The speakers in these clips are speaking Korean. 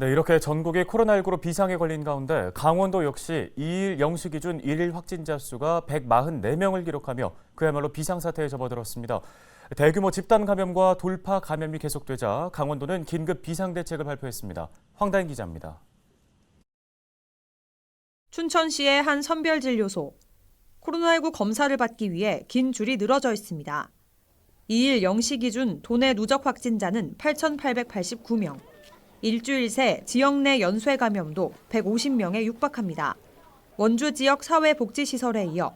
네, 이렇게 전국이 코로나19로 비상에 걸린 가운데 강원도 역시 2일 0시 기준 1일 확진자 수가 144명을 기록하며 그야말로 비상사태에 접어들었습니다. 대규모 집단 감염과 돌파 감염이 계속되자 강원도는 긴급 비상대책을 발표했습니다. 황다인 기자입니다. 춘천시의 한 선별진료소. 코로나19 검사를 받기 위해 긴 줄이 늘어져 있습니다. 2일 0시 기준 도내 누적 확진자는 8,889명. 일주일 새 지역 내 연쇄 감염도 150명에 육박합니다. 원주 지역 사회복지시설에 이어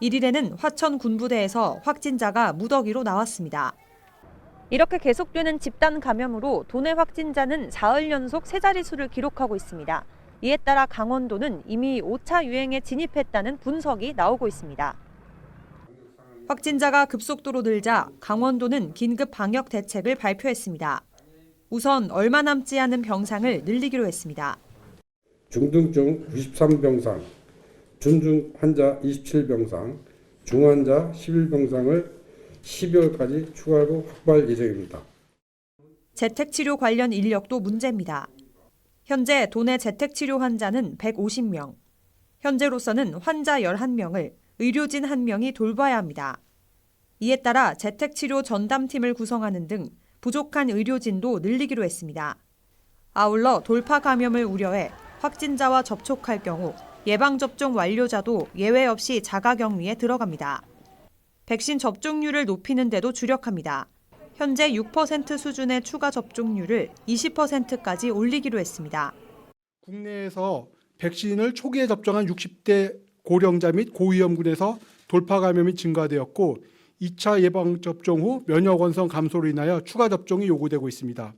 1일에는 화천 군부대에서 확진자가 무더기로 나왔습니다. 이렇게 계속되는 집단 감염으로 도내 확진자는 사흘 연속 세 자릿수를 기록하고 있습니다. 이에 따라 강원도는 이미 5차 유행에 진입했다는 분석이 나오고 있습니다. 확진자가 급속도로 늘자 강원도는 긴급 방역 대책을 발표했습니다. 우선 얼마 남지 않은 병상을 늘리기로 했습니다. 중등증 93병상, 중증 환자 27병상, 중환자 11병상을 12월까지 추가로 확보할 예정입니다. 재택치료 관련 인력도 문제입니다. 현재 도내 재택치료 환자는 150명. 현재로서는 환자 11명을 의료진 1명이 돌봐야 합니다. 이에 따라 재택치료 전담팀을 구성하는 등 부족한 의료진도 늘리기로 했습니다. 아울러 돌파 감염을 우려해 확진자와 접촉할 경우 예방접종 완료자도 예외 없이 자가격리에 들어갑니다. 백신 접종률을 높이는 데도 주력합니다. 현재 6% 수준의 추가 접종률을 20%까지 올리기로 했습니다. 국내에서 백신을 초기에 접종한 60대 고령자 및 고위험군에서 돌파 감염이 증가되었고 2차 예방 접종 후 면역 원성 감소로 인하여 추가 접종이 요구되고 있습니다.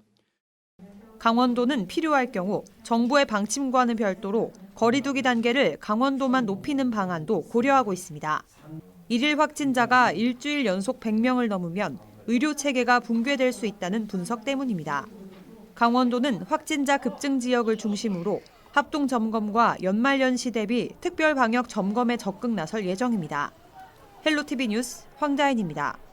강원도는 필요할 경우 정부의 방침과는 별도로 거리두기 단계를 강원도만 높이는 방안도 고려하고 있습니다. 일일 확진자가 일주일 연속 100명을 넘으면 의료 체계가 붕괴될 수 있다는 분석 때문입니다. 강원도는 확진자 급증 지역을 중심으로 합동 점검과 연말연시 대비 특별 방역 점검에 적극 나설 예정입니다. 헬로티비 뉴스 황다인입니다.